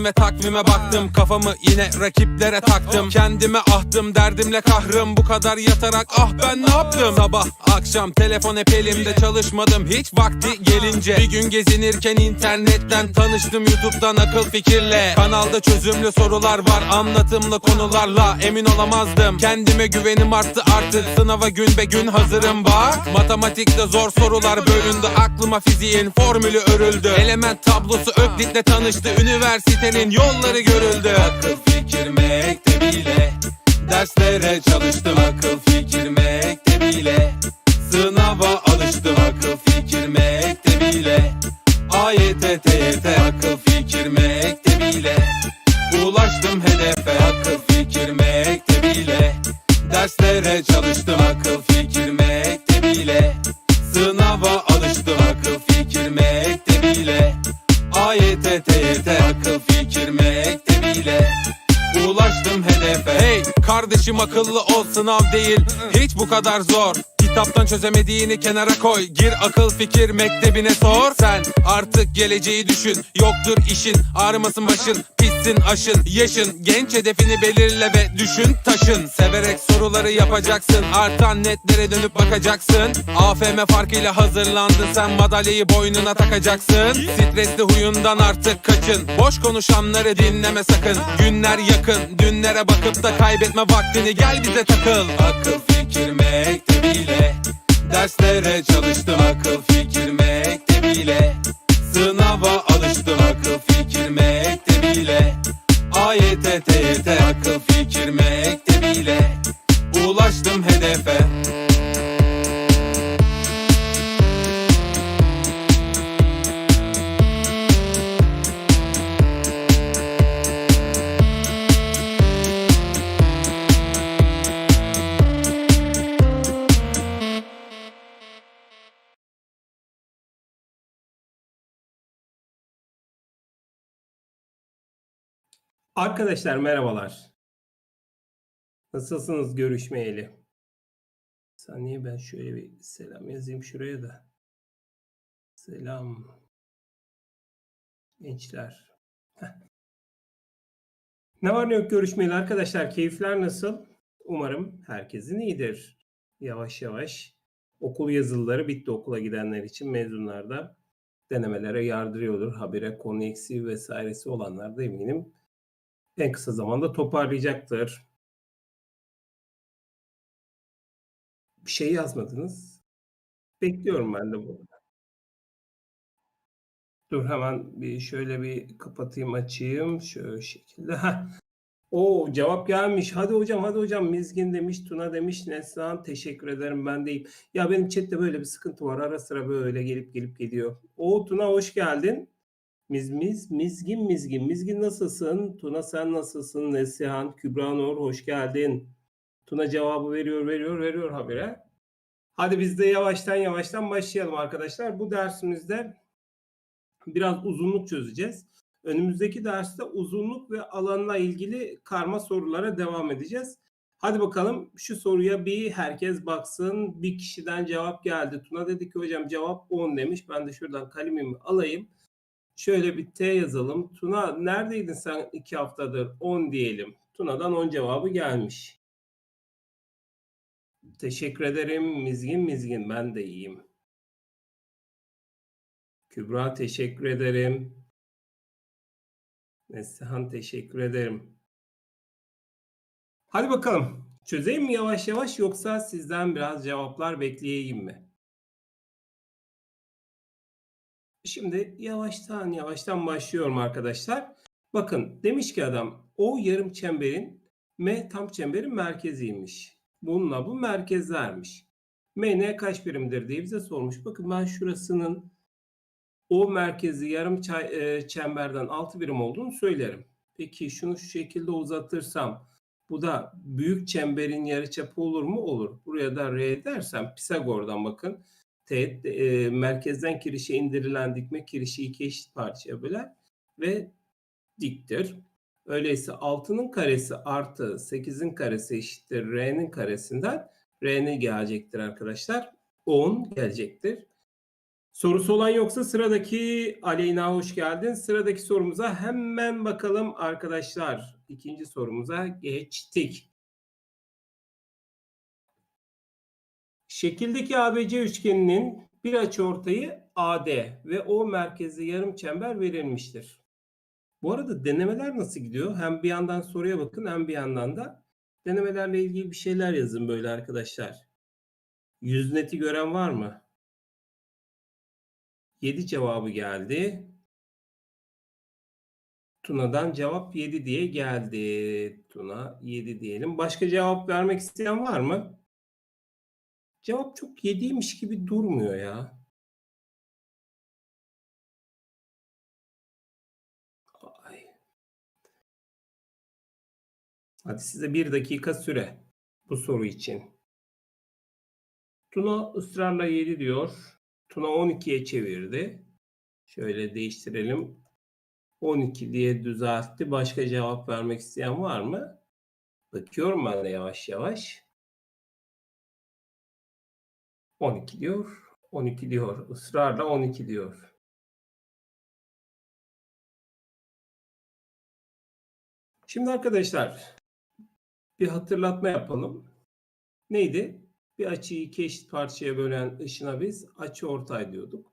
Kalktım ve takvime baktım. Kafamı yine rakiplere taktım. Kendime ahtım derdimle kahrım. Bu kadar yatarak ah ben ne yaptım? Sabah akşam telefon hep elimde çalışmadım Hiç vakti gelince. Bir gün gezinirken internetten tanıştım YouTube'dan akıl fikirle. Kanalda çözümlü sorular var Anlatımlı konularla emin olamazdım. Kendime güvenim arttı artık Sınava gün be gün hazırım bak. Matematikte zor sorular bölündü Aklıma fiziğin formülü örüldü. Element tablosu Öklit'le tanıştı Üniversitenin yolları görüldü. Akıl fikir mektebiyle Derslere çalıştım akıl fikir mektebiyle Sınava alıştım akıl fikir mektebiyle AYT TYT akıl fikir mektebiyle Ulaştım hedefe akıl fikir mektebiyle Derslere çalıştım akıl fikir mektebiyle Sınava alıştım akıl fikir mektebiyle AYT TYT akıl fikir mektebiyle Ulaştım hedefe. Hey kardeşim akıllı ol sınav değil. Hiç bu kadar zor Kitaptan çözemediğini kenara koy. Gir akıl fikir mektebine sor. Sen artık geleceği düşün. Yoktur işin ağrımasın başın Pissin aşın. Yaşın Genç hedefini belirle ve düşün taşın. Severek soruları yapacaksın Artan netlere dönüp bakacaksın. AFM farkıyla hazırlandın Sen madalyayı boynuna takacaksın. Stresli huyundan artık kaçın. Boş konuşanları dinleme sakın. Günler yakın dünlere bakıp da kaybetme vaktini. Gel bize takıl. Akıl fikir mektebiyle Derslere çalıştım akıl fikir mektebiyle Sınava alıştım akıl fikir mektebiyle AYT TYT akıl fikir mektebiyle Ulaştım hedefe Arkadaşlar merhabalar. Nasılsınız görüşmeyeli? Saniye ben şöyle bir selam yazayım şuraya da. Selam. Gençler. Heh. Ne var ne yok görüşmeyeli arkadaşlar. Keyifler nasıl? Umarım herkesin iyidir. Yavaş yavaş okul yazılıları bitti okula gidenler için mezunlarda denemelere yardırıyordur. Habire konu eksiği vesairesi olanlar da eminim en kısa zamanda toparlayacaktır. Bir şey yazmadınız. Bekliyorum ben de bunu. Dur hemen bir şöyle bir kapatayım açayım. Şöyle şekilde. O cevap gelmiş. Hadi hocam hadi hocam Mizgin demiş, Tuna demiş, Neslihan teşekkür ederim ben deyim. Ya benim chatte böyle bir sıkıntı var. Ara sıra böyle gelip gelip gidiyor. O Tuna hoş geldin. Miz miz mizgin mizgin mizgin nasılsın? Tuna sen nasılsın? Neslihan, Kübra Nur hoş geldin. Tuna cevabı veriyor veriyor veriyor habire. Hadi biz de yavaştan yavaştan başlayalım arkadaşlar. Bu dersimizde biraz uzunluk çözeceğiz. Önümüzdeki derste uzunluk ve alanla ilgili karma sorulara devam edeceğiz. Hadi bakalım şu soruya bir herkes baksın. Bir kişiden cevap geldi. Tuna dedi ki hocam cevap 10 demiş. Ben de şuradan kalemimi alayım. Şöyle bir T yazalım. Tuna neredeydin sen iki haftadır? 10 diyelim. Tuna'dan 10 cevabı gelmiş. Teşekkür ederim. Mizgin mizgin ben de iyiyim. Kübra teşekkür ederim. Neslihan teşekkür ederim. Hadi bakalım. Çözeyim mi yavaş yavaş yoksa sizden biraz cevaplar bekleyeyim mi? Şimdi yavaştan yavaştan başlıyorum arkadaşlar. Bakın demiş ki adam O yarım çemberin M tam çemberin merkeziymiş. Bununla bu merkezlermiş. M ne kaç birimdir diye bize sormuş. Bakın ben şurasının O merkezi yarım çay, e, çemberden 6 birim olduğunu söylerim. Peki şunu şu şekilde uzatırsam bu da büyük çemberin yarıçapı olur mu? Olur. Buraya da R dersem Pisagor'dan bakın teğet e, merkezden kirişe indirilen dikme kirişi iki eşit parçaya böler ve diktir. Öyleyse 6'nın karesi artı 8'in karesi eşittir R'nin karesinden R'nin gelecektir arkadaşlar. 10 gelecektir. Sorusu olan yoksa sıradaki Aleyna hoş geldin. Sıradaki sorumuza hemen bakalım arkadaşlar. İkinci sorumuza geçtik. Şekildeki ABC üçgeninin bir açıortayı AD ve O merkezli yarım çember verilmiştir. Bu arada denemeler nasıl gidiyor? Hem bir yandan soruya bakın hem bir yandan da denemelerle ilgili bir şeyler yazın böyle arkadaşlar. Yüz neti gören var mı? 7 cevabı geldi. Tuna'dan cevap 7 diye geldi. Tuna 7 diyelim. Başka cevap vermek isteyen var mı? Cevap çok 7'ymiş gibi durmuyor ya. Ay. Hadi size bir dakika süre bu soru için. Tuna ısrarla 7 diyor. Tuna 12'ye çevirdi. Şöyle değiştirelim. 12 diye düzeltti. Başka cevap vermek isteyen var mı? Bakıyorum ben de yavaş yavaş. 12 diyor. 12 diyor. Israrla 12 diyor. Şimdi arkadaşlar bir hatırlatma yapalım. Neydi? Bir açıyı iki eşit parçaya bölen ışına biz açıortay diyorduk.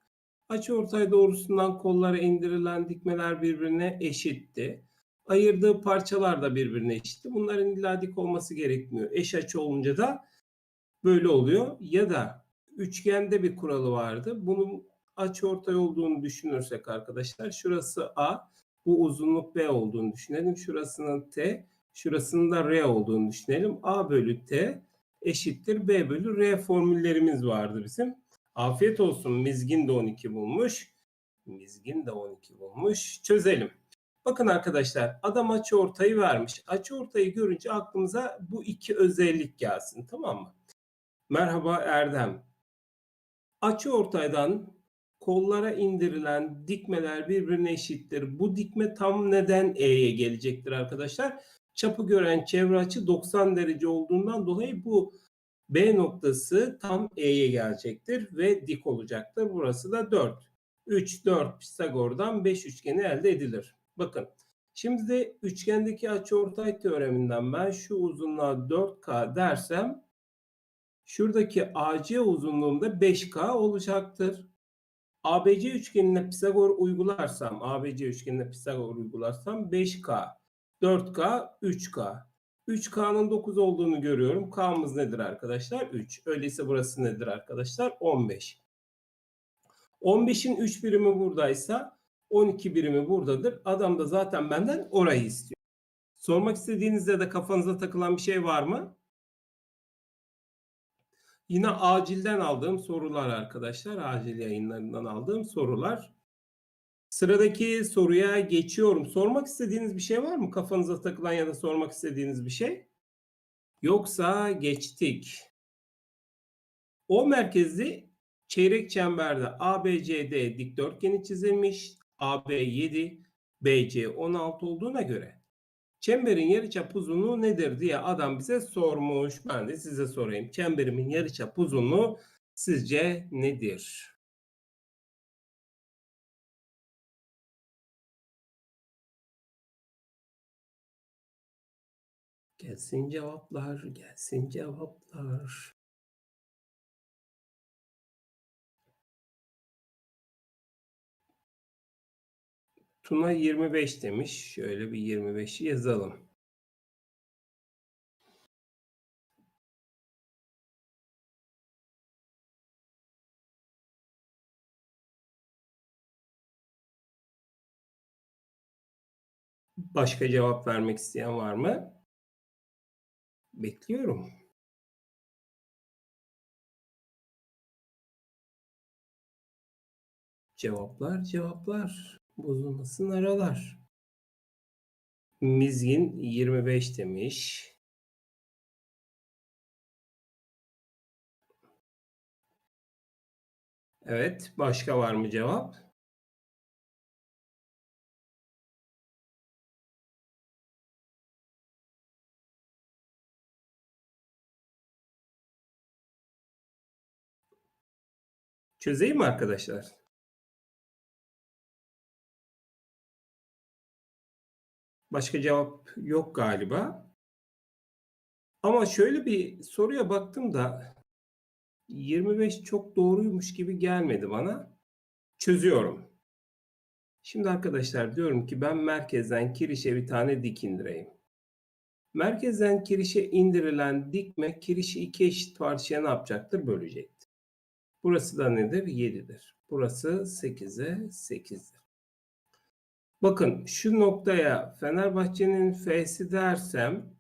Açıortay doğrusundan kollara indirilen dikmeler birbirine eşitti. Ayırdığı parçalar da birbirine eşitti. Bunların illa dik olması gerekmiyor. Eş açı olunca da böyle oluyor. Ya da üçgende bir kuralı vardı. Bunun açıortay olduğunu düşünürsek arkadaşlar şurası A, bu uzunluk B olduğunu düşünelim. Şurasının T, şurasının da R olduğunu düşünelim. A bölü T eşittir B bölü R formüllerimiz vardı bizim. Afiyet olsun. Mizgin de 12 bulmuş. Mizgin de 12 bulmuş. Çözelim. Bakın arkadaşlar adam açı ortayı vermiş. Açı ortayı görünce aklımıza bu iki özellik gelsin tamam mı? Merhaba Erdem. Açı ortaydan kollara indirilen dikmeler birbirine eşittir. Bu dikme tam neden E'ye gelecektir arkadaşlar? Çapı gören çevre açı 90 derece olduğundan dolayı bu B noktası tam E'ye gelecektir ve dik olacaktır. Burası da 4. 3, 4 Pisagor'dan 5 üçgeni elde edilir. Bakın şimdi de üçgendeki açıortay teoreminden ben şu uzunluğa 4K dersem şuradaki AC uzunluğunda 5K olacaktır. ABC üçgenine Pisagor uygularsam, ABC üçgenine Pisagor uygularsam 5K, 4K, 3K. 3K'nın 9 olduğunu görüyorum. K'mız nedir arkadaşlar? 3. Öyleyse burası nedir arkadaşlar? 15. 15'in 3 birimi buradaysa 12 birimi buradadır. Adam da zaten benden orayı istiyor. Sormak istediğinizde de kafanıza takılan bir şey var mı? Yine acilden aldığım sorular arkadaşlar. Acil yayınlarından aldığım sorular. Sıradaki soruya geçiyorum. Sormak istediğiniz bir şey var mı? Kafanıza takılan ya da sormak istediğiniz bir şey? Yoksa geçtik. O merkezli çeyrek çemberde ABCD dikdörtgeni çizilmiş. AB 7, BC 16 olduğuna göre çemberin yarıçap uzunluğu nedir diye adam bize sormuş. Ben de size sorayım. Çemberimin yarıçap uzunluğu sizce nedir? Gelsin cevaplar, gelsin cevaplar. Tuna 25 demiş. Şöyle bir 25'i yazalım. Başka cevap vermek isteyen var mı? Bekliyorum. Cevaplar, cevaplar. Bozulmasın aralar. Mizgin 25 demiş. Evet, başka var mı cevap? Çözeyim mi arkadaşlar? Başka cevap yok galiba. Ama şöyle bir soruya baktım da 25 çok doğruymuş gibi gelmedi bana. Çözüyorum. Şimdi arkadaşlar diyorum ki ben merkezden kirişe bir tane dik indireyim. Merkezden kirişe indirilen dikme kirişi iki eşit parçaya ne yapacaktır? Bölecektir. Burası da nedir? 7'dir. Burası 8'e 8'dir. Bakın şu noktaya Fenerbahçe'nin F'si dersem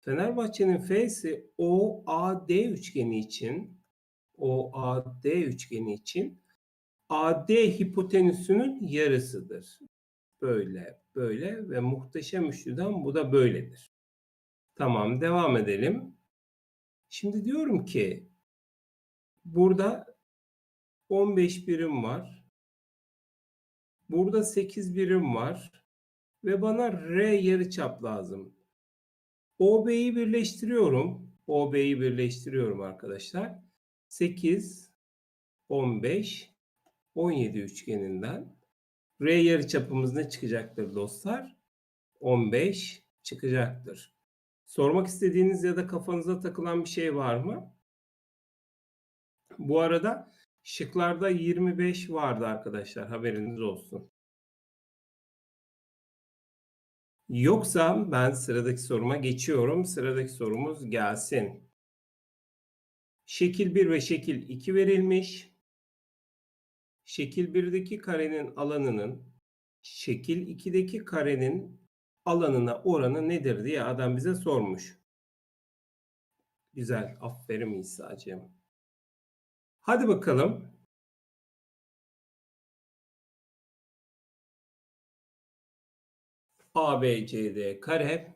Fenerbahçe'nin F'si OAD üçgeni için OAD üçgeni için AD hipotenüsünün yarısıdır. Böyle, böyle ve muhteşem üçlüden bu da böyledir. Tamam, devam edelim. Şimdi diyorum ki burada 15 birim var. Burada 8 birim var. Ve bana R yarıçap lazım. OB'yi birleştiriyorum. OB'yi birleştiriyorum arkadaşlar. 8, 15, 17 üçgeninden R yarıçapımız ne çıkacaktır dostlar? 15 çıkacaktır. Sormak istediğiniz ya da kafanıza takılan bir şey var mı? Bu arada şıklarda 25 vardı arkadaşlar. Haberiniz olsun. Yoksa ben sıradaki soruma geçiyorum. Sıradaki sorumuz gelsin. Şekil 1 ve şekil 2 verilmiş. Şekil 1'deki karenin alanının şekil 2'deki karenin alanına oranı nedir diye adam bize sormuş. Güzel. Aferin İsa'cığım. Hadi bakalım. ABCD kare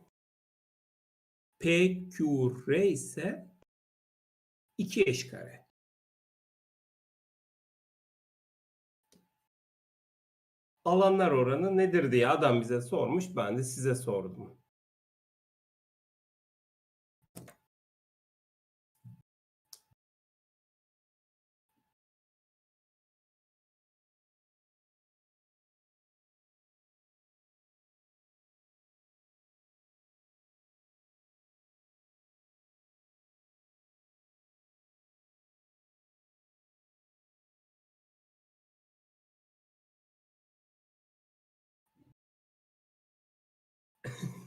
PQR ise 2 eş kare. Alanlar oranı nedir diye adam bize sormuş. Ben de size sordum.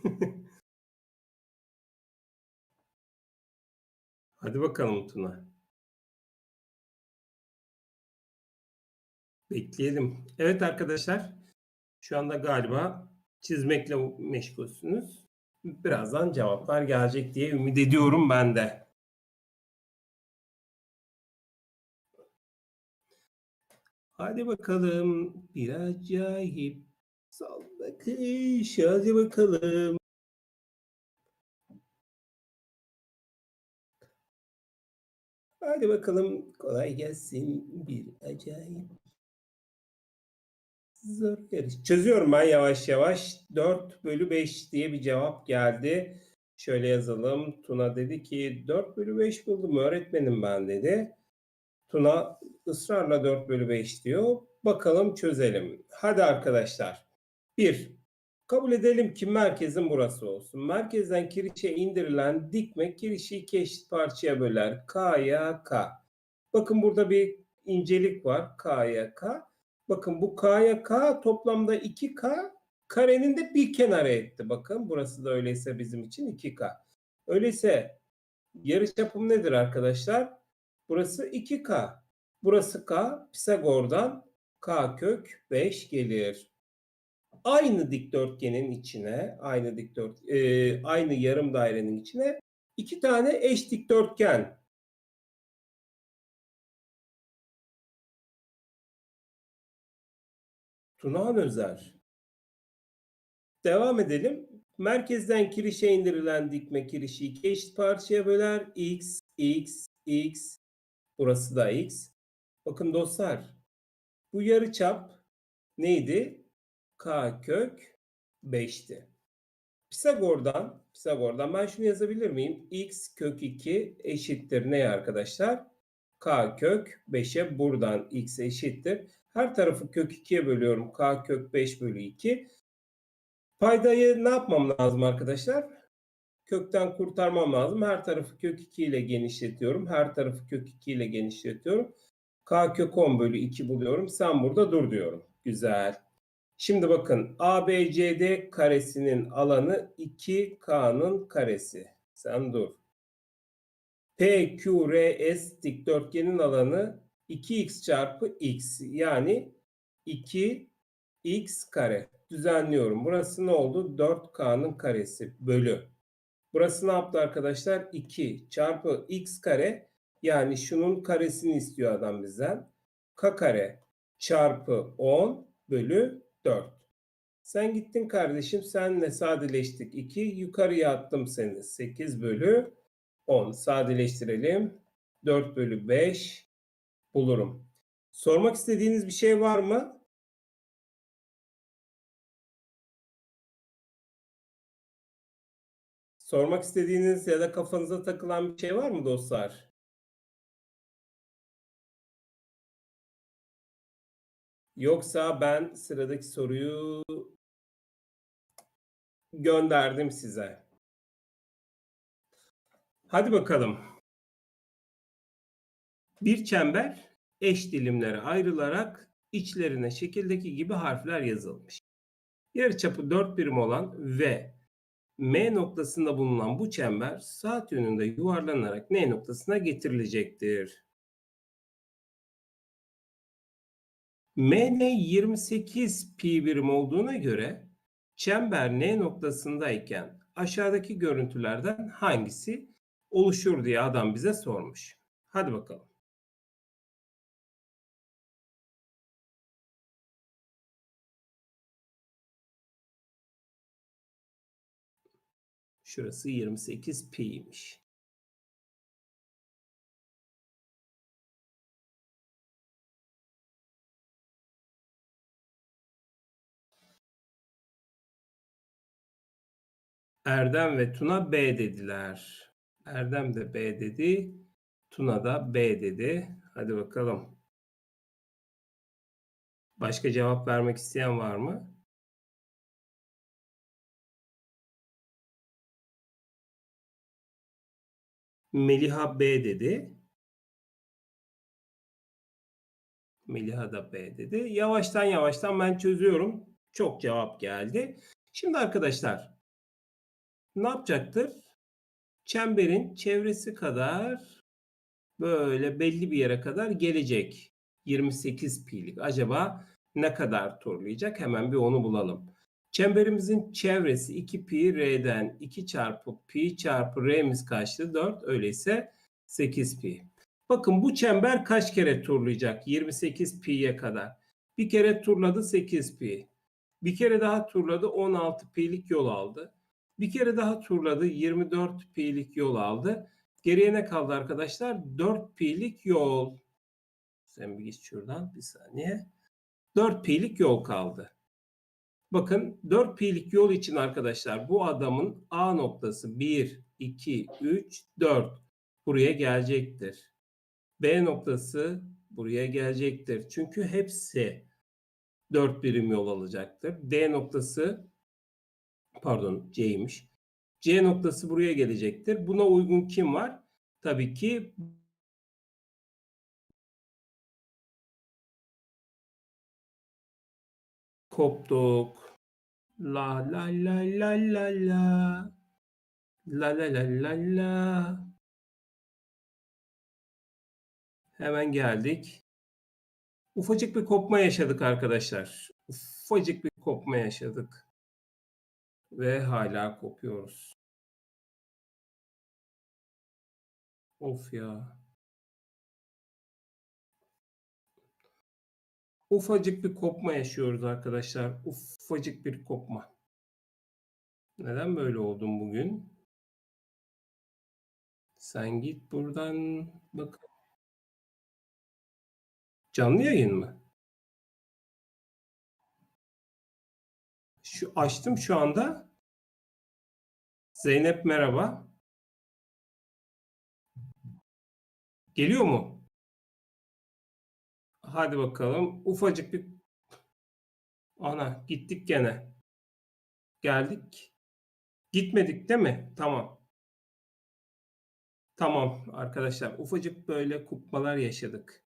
Hadi bakalım Tuna. Bekleyelim. Evet arkadaşlar. Şu anda galiba çizmekle meşgulsünüz. Birazdan cevaplar gelecek diye ümit ediyorum ben de. Hadi bakalım. Bir acayip sal bakış. Hadi bakalım. Hadi bakalım kolay gelsin. Bir acayip zor yarış. Çözüyorum ben yavaş yavaş. 4 bölü 5 diye bir cevap geldi. Şöyle yazalım. Tuna dedi ki 4 bölü 5 buldum öğretmenim ben dedi. Tuna ısrarla 4 bölü 5 diyor. Bakalım çözelim. Hadi arkadaşlar. 1. Kabul edelim ki merkezin burası olsun. Merkezden kirişe indirilen dikme kirişi iki eşit parçaya böler. K'ya K. Bakın burada bir incelik var. K'ya K. Bakın bu K'ya K toplamda 2K. Karenin de bir kenara etti. Bakın burası da öyleyse bizim için 2K. Öyleyse yarıçapım nedir arkadaşlar? Burası 2K. Burası K. Pisagor'dan K kök 5 gelir aynı dikdörtgenin içine, aynı dikdört, e, aynı yarım dairenin içine iki tane eş dikdörtgen. Tunağan Özer. Devam edelim. Merkezden kirişe indirilen dikme kirişi iki eşit parçaya böler. X, X, X. Burası da X. Bakın dostlar. Bu yarıçap neydi? K kök 5'ti. Pisagor'dan, Pisagor'dan ben şunu yazabilir miyim? x kök 2 eşittir ne arkadaşlar? k kök 5'e buradan x eşittir. Her tarafı kök 2'ye bölüyorum. k kök 5 bölü 2. Paydayı ne yapmam lazım arkadaşlar? Kökten kurtarmam lazım. Her tarafı kök 2 ile genişletiyorum. Her tarafı kök 2 ile genişletiyorum. k kök 10 bölü 2 buluyorum. Sen burada dur diyorum. Güzel. Şimdi bakın ABCD karesinin alanı 2K'nın karesi. Sen dur. PQRS dikdörtgenin alanı 2x çarpı x yani 2x kare. Düzenliyorum. Burası ne oldu? 4K'nın karesi bölü. Burası ne yaptı arkadaşlar? 2 çarpı x kare yani şunun karesini istiyor adam bizden. K kare çarpı 10 bölü 4. Sen gittin kardeşim senle sadeleştik 2 yukarıya attım seni 8 bölü 10 sadeleştirelim 4 bölü 5 bulurum. Sormak istediğiniz bir şey var mı? Sormak istediğiniz ya da kafanıza takılan bir şey var mı dostlar? Yoksa ben sıradaki soruyu gönderdim size. Hadi bakalım. Bir çember eş dilimlere ayrılarak içlerine şekildeki gibi harfler yazılmış. Yarıçapı 4 birim olan ve M noktasında bulunan bu çember saat yönünde yuvarlanarak N noktasına getirilecektir. MN 28 pi birim olduğuna göre çember N noktasındayken aşağıdaki görüntülerden hangisi oluşur diye adam bize sormuş. Hadi bakalım. Şurası 28 pi'ymiş. Erdem ve Tuna B dediler. Erdem de B dedi. Tuna da B dedi. Hadi bakalım. Başka cevap vermek isteyen var mı? Meliha B dedi. Meliha da B dedi. Yavaştan yavaştan ben çözüyorum. Çok cevap geldi. Şimdi arkadaşlar ne yapacaktır? Çemberin çevresi kadar böyle belli bir yere kadar gelecek. 28 pi'lik. Acaba ne kadar turlayacak? Hemen bir onu bulalım. Çemberimizin çevresi 2 pi r'den 2 çarpı pi çarpı r'miz kaçtı? 4. Öyleyse 8 pi. Bakın bu çember kaç kere turlayacak? 28 pi'ye kadar. Bir kere turladı 8 pi. Bir kere daha turladı 16 pi'lik yol aldı. Bir kere daha turladı 24 pi'lik yol aldı. Geriye ne kaldı arkadaşlar? 4 pi'lik yol. Sen bir git şuradan bir saniye. 4 pi'lik yol kaldı. Bakın 4 pi'lik yol için arkadaşlar bu adamın A noktası 1, 2, 3, 4 buraya gelecektir. B noktası buraya gelecektir. Çünkü hepsi 4 birim yol alacaktır. D noktası pardon C'ymiş. C noktası buraya gelecektir. Buna uygun kim var? Tabii ki koptuk. La la la la la la. La la la la la. Hemen geldik. Ufacık bir kopma yaşadık arkadaşlar. Ufacık bir kopma yaşadık. Ve hala kopuyoruz. Of ya. Ufacık bir kopma yaşıyoruz arkadaşlar. Ufacık bir kopma. Neden böyle oldum bugün? Sen git buradan bak. Canlı yayın mı? Şu açtım şu anda. Zeynep merhaba. Geliyor mu? Hadi bakalım. Ufacık bir ana gittik gene. Geldik. Gitmedik değil mi? Tamam. Tamam arkadaşlar. Ufacık böyle kupmalar yaşadık.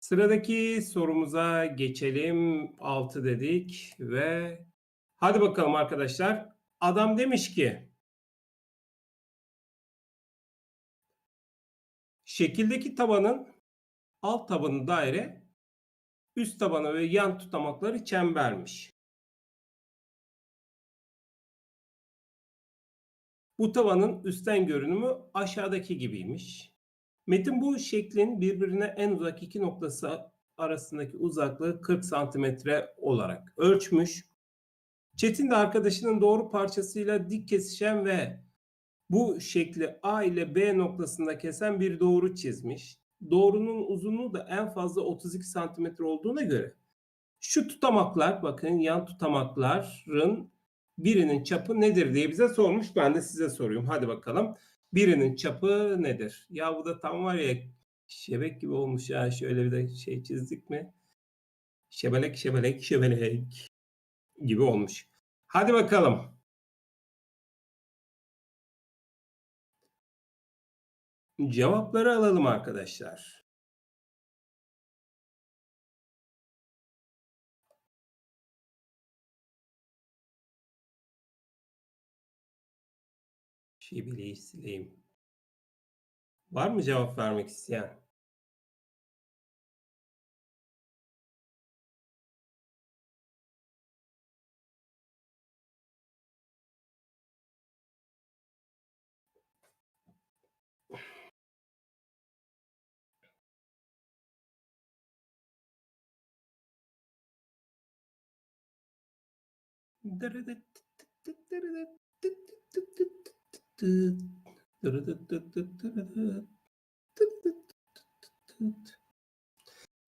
Sıradaki sorumuza geçelim. 6 dedik ve hadi bakalım arkadaşlar. Adam demiş ki şekildeki tabanın alt tabanı daire, üst tabanı ve yan tutamakları çembermiş. Bu tavanın üstten görünümü aşağıdaki gibiymiş. Metin bu şeklin birbirine en uzak iki noktası arasındaki uzaklığı 40 santimetre olarak ölçmüş. Çetin de arkadaşının doğru parçasıyla dik kesişen ve bu şekli A ile B noktasında kesen bir doğru çizmiş. Doğrunun uzunluğu da en fazla 32 santimetre olduğuna göre şu tutamaklar bakın yan tutamakların birinin çapı nedir diye bize sormuş. Ben de size soruyorum. Hadi bakalım. Birinin çapı nedir? Ya bu da tam var ya şebek gibi olmuş ya. Şöyle bir de şey çizdik mi? Şebelek şebelek şebelek gibi olmuş. Hadi bakalım. Cevapları alalım arkadaşlar. Şey bile sileyim. Var mı cevap vermek isteyen?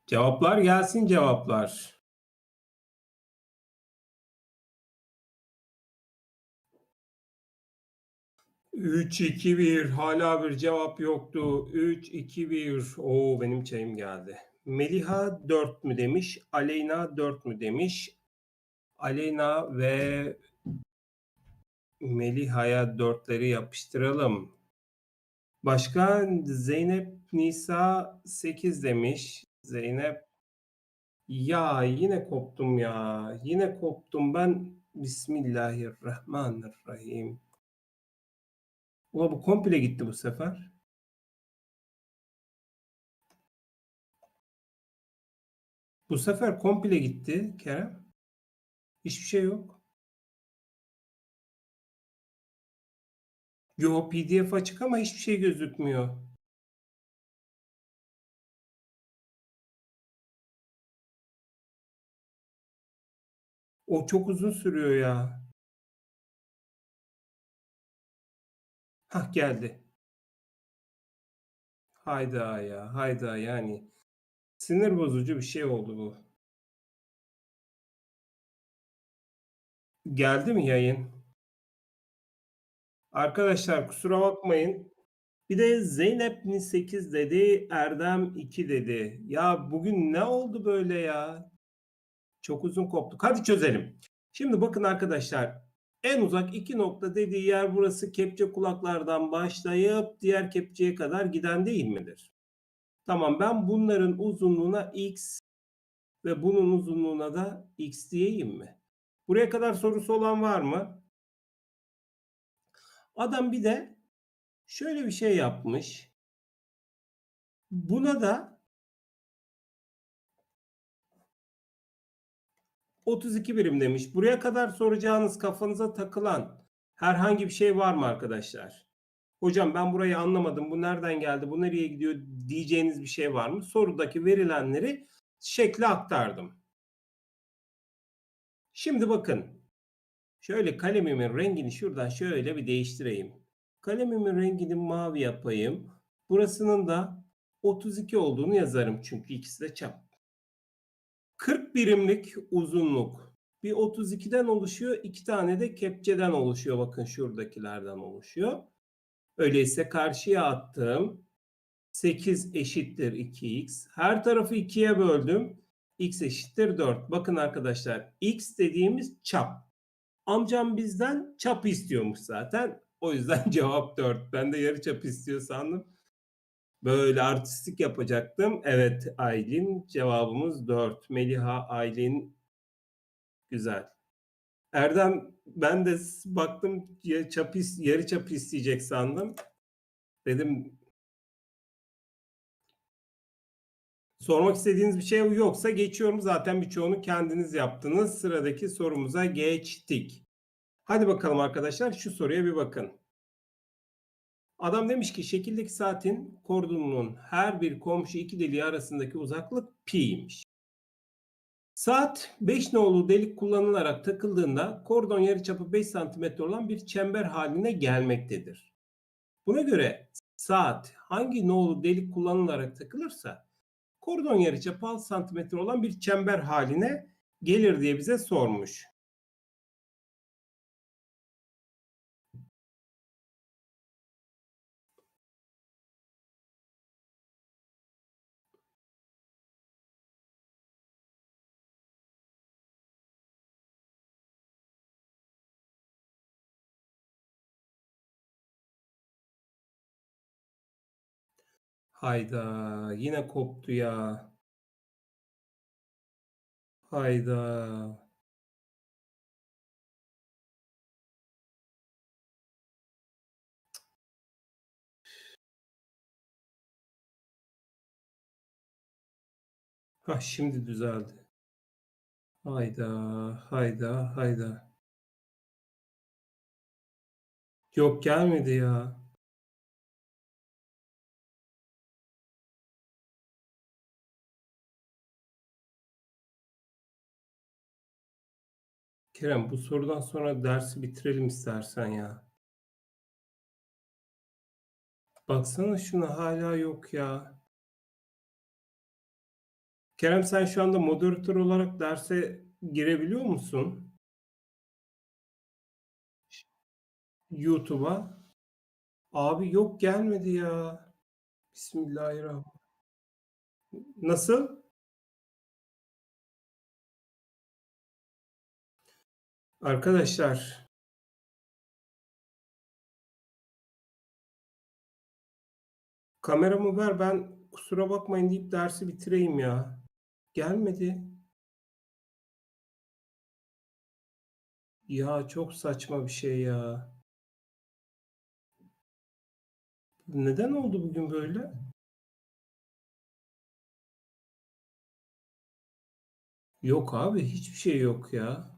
Cevaplar gelsin cevaplar. Üç, iki, bir. Hala bir cevap yoktu. Üç, iki, bir. Oo benim çayım geldi. Meliha 4 mü demiş. Aleyna 4 mü demiş. Aleyna ve Meliha'ya dörtleri yapıştıralım. Başka Zeynep Nisa 8 demiş. Zeynep ya yine koptum ya. Yine koptum ben. Bismillahirrahmanirrahim. Ula bu komple gitti bu sefer. Bu sefer komple gitti Kerem. Hiçbir şey yok. Yo PDF açık ama hiçbir şey gözükmüyor. O çok uzun sürüyor ya. Hah geldi. Hayda ya, hayda yani. Sinir bozucu bir şey oldu bu. Geldi mi yayın? Arkadaşlar kusura bakmayın. Bir de Zeynep 8 dedi, Erdem 2 dedi. Ya bugün ne oldu böyle ya? Çok uzun koptuk. Hadi çözelim. Şimdi bakın arkadaşlar. En uzak iki nokta dediği yer burası kepçe kulaklardan başlayıp diğer kepçeye kadar giden değil midir? Tamam ben bunların uzunluğuna x ve bunun uzunluğuna da x diyeyim mi? Buraya kadar sorusu olan var mı? Adam bir de şöyle bir şey yapmış. Buna da 32 birim demiş. Buraya kadar soracağınız kafanıza takılan herhangi bir şey var mı arkadaşlar? Hocam ben burayı anlamadım. Bu nereden geldi? Bu nereye gidiyor diyeceğiniz bir şey var mı? Sorudaki verilenleri şekle aktardım. Şimdi bakın. Şöyle kalemimin rengini şuradan şöyle bir değiştireyim. Kalemimin rengini mavi yapayım. Burasının da 32 olduğunu yazarım çünkü ikisi de çap. 40 birimlik uzunluk. Bir 32'den oluşuyor. iki tane de kepçeden oluşuyor. Bakın şuradakilerden oluşuyor. Öyleyse karşıya attım. 8 eşittir 2x. Her tarafı 2'ye böldüm. X eşittir 4. Bakın arkadaşlar x dediğimiz çap. Amcam bizden çap istiyormuş zaten. O yüzden cevap 4. Ben de yarı çap istiyor sandım. Böyle artistik yapacaktım. Evet Aylin cevabımız 4. Meliha Aylin güzel. Erdem ben de baktım ya çap yarı çap isteyecek sandım. Dedim sormak istediğiniz bir şey yoksa geçiyorum. Zaten birçoğunu kendiniz yaptınız. Sıradaki sorumuza geçtik. Hadi bakalım arkadaşlar şu soruya bir bakın. Adam demiş ki şekildeki saatin kordonunun her bir komşu iki deliği arasındaki uzaklık pi'ymiş. Saat 5 nolu delik kullanılarak takıldığında kordon yarıçapı 5 cm olan bir çember haline gelmektedir. Buna göre saat hangi nolu delik kullanılarak takılırsa kordon yarıçapı 6 cm olan bir çember haline gelir diye bize sormuş. Hayda yine koptu ya. Hayda. Ha şimdi düzeldi. Hayda, hayda, hayda. Yok gelmedi ya. Kerem bu sorudan sonra dersi bitirelim istersen ya. Baksana şuna hala yok ya. Kerem sen şu anda moderatör olarak derse girebiliyor musun? YouTube'a. Abi yok gelmedi ya. Bismillahirrahmanirrahim. Nasıl? Arkadaşlar kameramı ver ben kusura bakmayın deyip dersi bitireyim ya. Gelmedi. Ya çok saçma bir şey ya. Neden oldu bugün böyle? Yok abi hiçbir şey yok ya.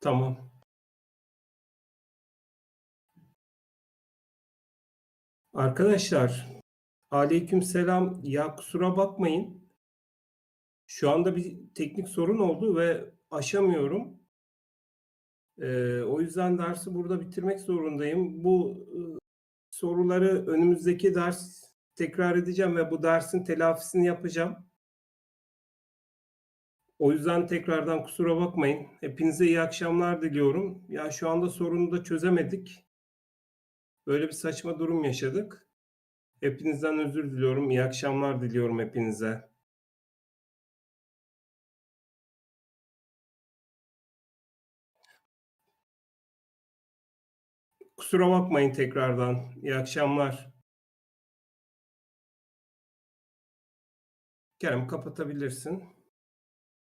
Tamam. Arkadaşlar aleykümselam ya kusura bakmayın. Şu anda bir teknik sorun oldu ve aşamıyorum. Ee, o yüzden dersi burada bitirmek zorundayım. Bu e, soruları önümüzdeki ders tekrar edeceğim ve bu dersin telafisini yapacağım. O yüzden tekrardan kusura bakmayın. Hepinize iyi akşamlar diliyorum. Ya şu anda sorunu da çözemedik. Böyle bir saçma durum yaşadık. Hepinizden özür diliyorum. İyi akşamlar diliyorum hepinize. Kusura bakmayın tekrardan. İyi akşamlar. Kerem kapatabilirsin.